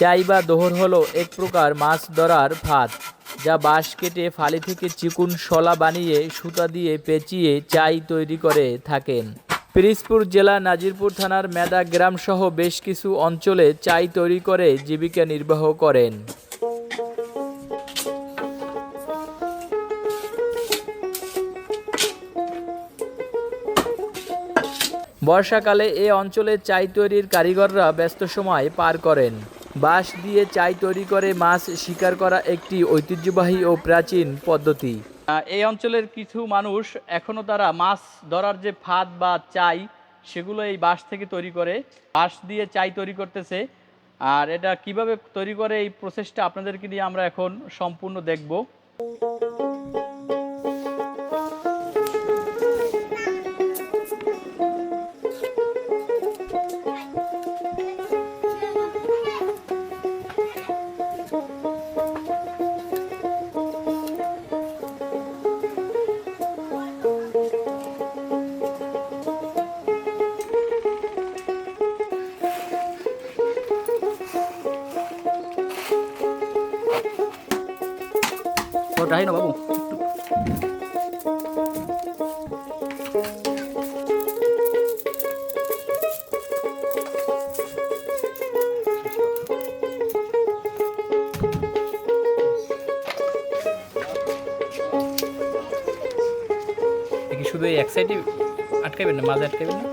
চাই বা দোহর হলো এক প্রকার মাছ ধরার ফাঁদ যা বাঁশ কেটে ফালি থেকে চিকুন শলা বানিয়ে সুতা দিয়ে পেঁচিয়ে চাই তৈরি করে থাকেন। পিরিজপুর জেলা নাজিরপুর থানার মেদা গ্রাম সহ বেশ কিছু অঞ্চলে চাই তৈরি করে জীবিকা নির্বাহ করেন। বর্ষাকালে এ অঞ্চলে চাই তৈরির কারিগররা ব্যস্ত সময় পার করেন। বাঁশ দিয়ে চাই তৈরি করে মাছ শিকার করা একটি ঐতিহ্যবাহী ও প্রাচীন পদ্ধতি। এই অঞ্চলের কিছু মানুষ এখনও তারা মাছ ধরার যে ফাঁদ বা চাই, সেগুলো এই বাঁশ থেকে তৈরি করে। বাঁশ দিয়ে চাই তৈরি করতেছে। আর এটা কীভাবে তৈরি করে এই প্রসেসটা আপনাদেরকে দিয়ে আমরা এখন সম্পূর্ণ দেখব। ওটাই না বাবু। শুধু এই এক সাইডে আটকাবেন না মাঝে আটকাবেন না?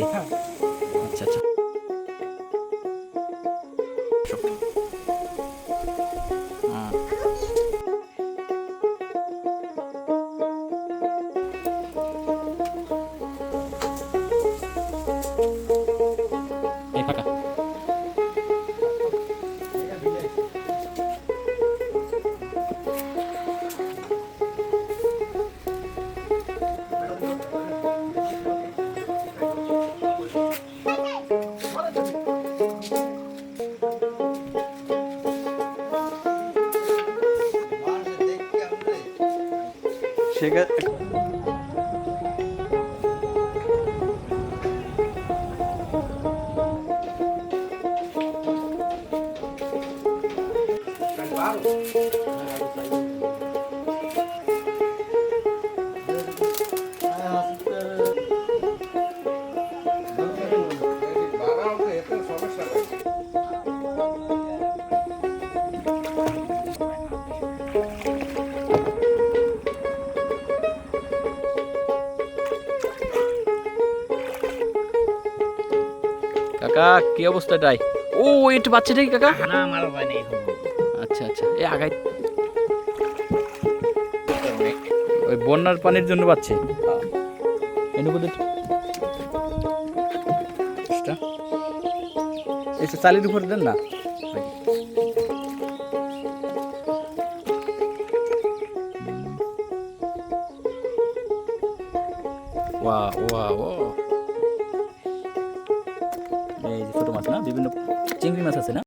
对。ঠিক আছে Wow. কাকা কি অবস্থাটাই ও এটা বাচ্চাটা কি কাকা। না আমার বানি আচ্ছা আচ্ছা এই আগাই। ওই বন্যার পানির জন্য পাচ্ছে এসে চালির উপর দেন না। ওয়া ওয়া ও মাছ না? বিভিন্ন চিংড়ি মাছ আছে না?